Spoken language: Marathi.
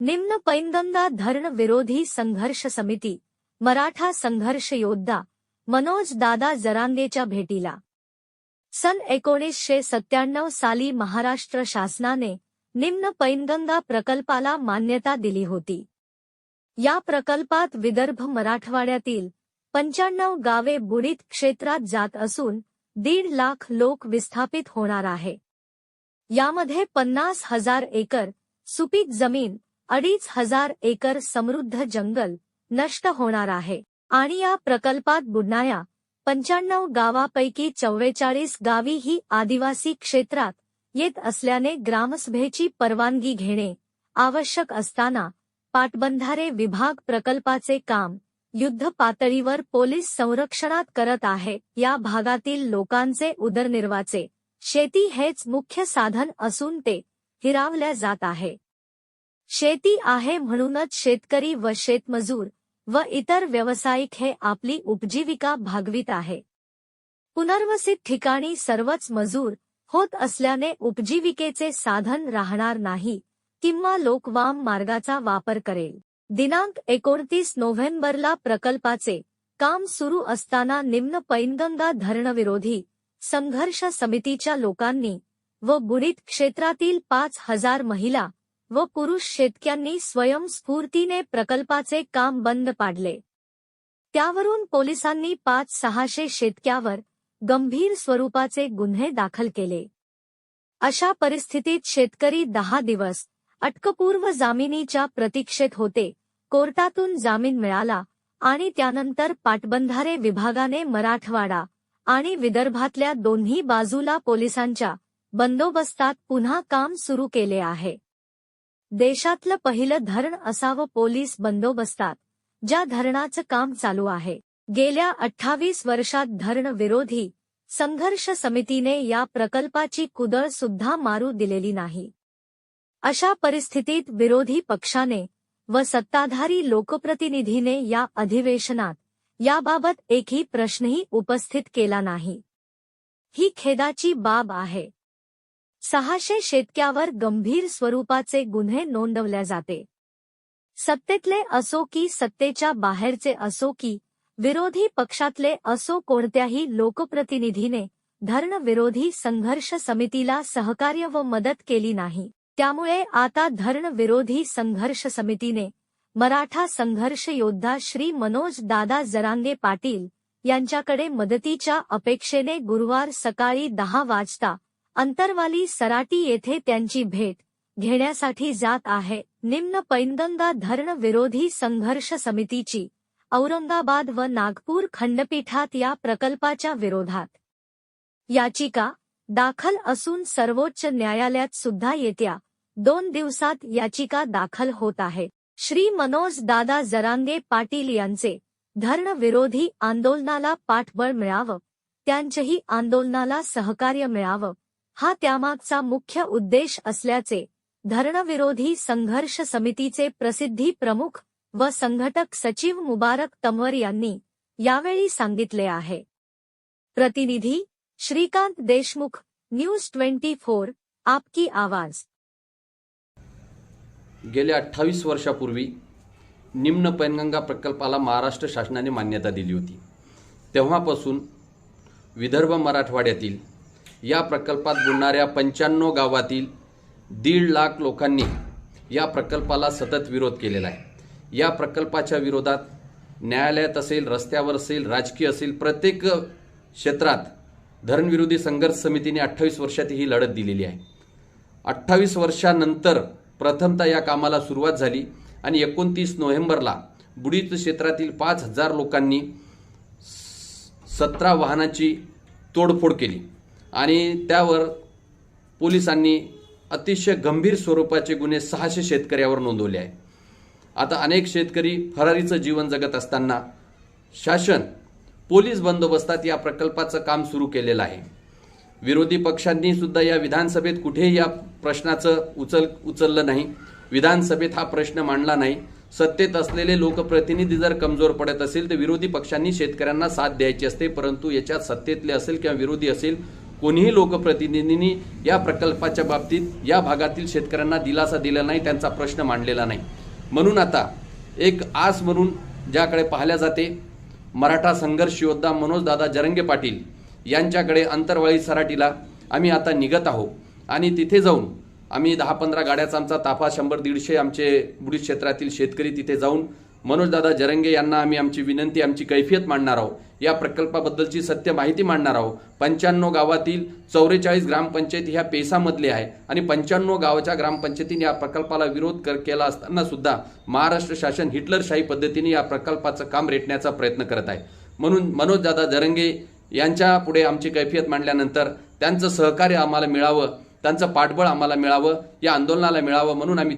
निम्न पैनगंगा धरण विरोधी संघर्ष समिती मराठा संघर्ष योद्धा मनोज दादा जरांगेच्या भेटीला. सन एकोणीसशे सत्त्याण्णव साली महाराष्ट्र शासनाने निम्न पैनगंगा प्रकल्पाला मान्यता दिली होती. या प्रकल्पात विदर्भ मराठवाड्यातील पंच्याण्णव गावे बुडीत क्षेत्रात जात असून दीड लाख लोक विस्थापित होणार आहे. यामध्ये पन्नास हजार एकर सुपीक जमीन अडीच हजार एकर समृद्ध जंगल नष्ट होणार आहे. आणि या प्रकल्पात बुडणाऱ्या पंच्याण्णव गावापैकी चव्वेचाळीस गावी ही आदिवासी क्षेत्रात येत असल्याने ग्रामसभेची परवानगी घेणे आवश्यक असताना पाटबंधारे विभाग प्रकल्पाचे काम युद्ध पातळीवर पोलीस संरक्षणात करत आहे. या भागातील लोकांचे उदरनिर्वाचे शेती हेच मुख्य साधन असून ते हिरावल्या जात आहे. शेती आहे म्हणूनच शेतकरी व शेतमजूर व इतर व्यावसायिक हे आपली उपजीविका भागवित आहे. पुनर्वसित ठिकाणी सर्वच मजूर होत असल्याने उपजीविकेचे साधन राहणार नाही किंवा लोकवाम मार्गाचा वापर करेल. दिनांक एकोणतीस नोव्हेंबरला प्रकल्पाचे काम सुरू असताना निम्न पैनगंगा धरणविरोधी संघर्ष समितीच्या लोकांनी व बुडीत क्षेत्रातील पाच हजार महिला व पुरुष शेतक्यांनी स्वयंस्फूर्तीने प्रकल्पाचे काम बंद पाडले. त्यावरून पोलिसांनी पाच सहाशे शेतक्यावर गंभीर स्वरूपाचे गुन्हे दाखल केले. अशा परिस्थितीत शेतकरी दहा दिवस अटकपूर्व जामिनीच्या प्रतीक्षेत होते. कोर्टातून जामीन मिळाला आणि त्यानंतर पाटबंधारे विभागाने मराठवाडा आणि विदर्भातल्या दोन्ही बाजूला पोलिसांच्या बंदोबस्तात पुन्हा काम सुरू केले आहे. देशातलं पहिलं धरण असावं पोलीस बंदोबस्तात ज्या धरणाचं काम चालू आहे. गेल्या अठ्ठावीस वर्षात धरण विरोधी संघर्ष समितीने या प्रकल्पाची कुदळ सुद्धा मारू दिलेली नाही. अशा परिस्थितीत विरोधी पक्षाने व सत्ताधारी लोकप्रतिनिधीने या अधिवेशनात याबाबत एकही प्रश्नही उपस्थित केला नाही. ही खेदाची बाब आहे. सहाशे शेतक्यावर गंभीर स्वरूपाचे गुन्हे नोंदवल्या जाते. सत्तेतले असो की सत्तेच्या बाहेरचे असो की विरोधी पक्षातले असो कोणत्याही लोकप्रतिनिधीने धरणविरोधी संघर्ष समितीला सहकार्य व मदत केली नाही. त्यामुळे आता धरणविरोधी संघर्ष समितीने मराठा संघर्ष योद्धा श्री मनोज दादा जरांगे पाटील यांच्याकडे मदतीच्या अपेक्षेने गुरुवार सकाळी दहा वाजता अंतरवाली सराटी येथे त्यांची भेट घेण्यासाठी जात आहे. निम्न पैनगंगा धरण विरोधी संघर्ष समितीची औरंगाबाद व नागपूर खंडपीठात या प्रकल्पाच्या विरोधात याचिका दाखल असून सर्वोच्च न्यायालयात सुद्धा येत्या दोन दिवसात याचिका दाखल होत आहे. श्री मनोज दादा जरांगे पाटील यांचे धरण विरोधी आंदोलनाला पाठबळ मिळावं त्यांच्याही आंदोलनाला सहकार्य मिळावं हा त्यामागचा मुख्य उद्देश असल्याचे धरणविरोधी संघर्ष समितीचे प्रसिद्धी प्रमुख व संघटक सचिव मुबारक तंवर यांनी यावेळी सांगितले आहे. प्रतिनिधी Shrikant Deshmukh News twenty four आपकी आवाज. गेल्या अठ्ठावीस वर्षापूर्वी निम्न पैनगंगा प्रकल्पाला महाराष्ट्र शासनाने मान्यता दिली होती. तेव्हापासून विदर्भ मराठवाड्यातील या प्रकल्पात बुडणाऱ्या पंच्याण्णव गावातील दीड लाख लोकांनी या प्रकल्पाला सतत विरोध केलेला आहे. या प्रकल्पाच्या विरोधात न्यायालयात असेल रस्त्यावर असेल राजकीय असेल प्रत्येक क्षेत्रात धरणविरोधी संघर्ष समितीने अठ्ठावीस वर्षात ही लढत दिलेली आहे. अठ्ठावीस वर्षानंतर प्रथमतः या कामाला सुरुवात झाली आणि एकोणतीस नोव्हेंबरला बुडीत क्षेत्रातील पाच हजार लोकांनी सतरा वाहनाची तोडफोड केली. आणि त्यावर पोलिसांनी अतिशय गंभीर स्वरूपाचे गुन्हे सहाशे शेतकऱ्यावर नोंदवले आहे आता अनेक शेतकरी फरारीचं जीवन जगत असताना शासन पोलीस बंदोबस्तात या प्रकल्पाचं काम सुरू केलेलं आहे. विरोधी पक्षांनी सुद्धा या विधानसभेत कुठेही या प्रश्नाचं उचल उचललं नाही. विधानसभेत हा प्रश्न मांडला नाही. सत्तेत असलेले लोकप्रतिनिधी जर कमजोर पडत असेल तर विरोधी पक्षांनी शेतकऱ्यांना साथ द्यायची असते परंतु याच्यात सत्तेतले असेल किंवा विरोधी असेल कोणीही लोकप्रतिनिधींनी या प्रकल्पाच्या बाबतीत या भागातील शेतकऱ्यांना दिलासा दिला नाही त्यांचा प्रश्न मांडलेला नाही. म्हणून आता एक आस म्हणून ज्याकडे पाहिल्या जाते मराठा संघर्ष योद्धा मनोजदादा जरंगे पाटील यांच्याकडे अंतरवाळी सराटीला आम्ही आता निघत आहोत. आणि तिथे जाऊन आम्ही दहा पंधरा गाड्याचा आमचा ताफा शंभर दीडशे आमचे बुडीत क्षेत्रातील शेतकरी तिथे जाऊन मनोजदादा जरंगे यांना आम्ही आमची विनंती आमची कैफियत मांडणार आहोत. या प्रकल्पाबद्दलची सत्य माहिती मांडणार आहोत. पंच्याण्णव गावातील चौवेचाळीस ग्रामपंचायत ह्या पेसामधले आहे आणि पंच्याण्णव गावाच्या ग्रामपंचायतीने या प्रकल्पाला विरोध कर केला असताना सुद्धा महाराष्ट्र शासन हिटलरशाही पद्धतीने या प्रकल्पाचं काम रेटण्याचा प्रयत्न करत आहे. म्हणून मनोजदादा जरंगे यांच्या पुढे आमची कैफियत मांडल्यानंतर त्यांचं सहकार्य आम्हाला मिळावं त्यांचं पाठबळ आम्हाला मिळावं या आंदोलनाला मिळावं म्हणून आम्ही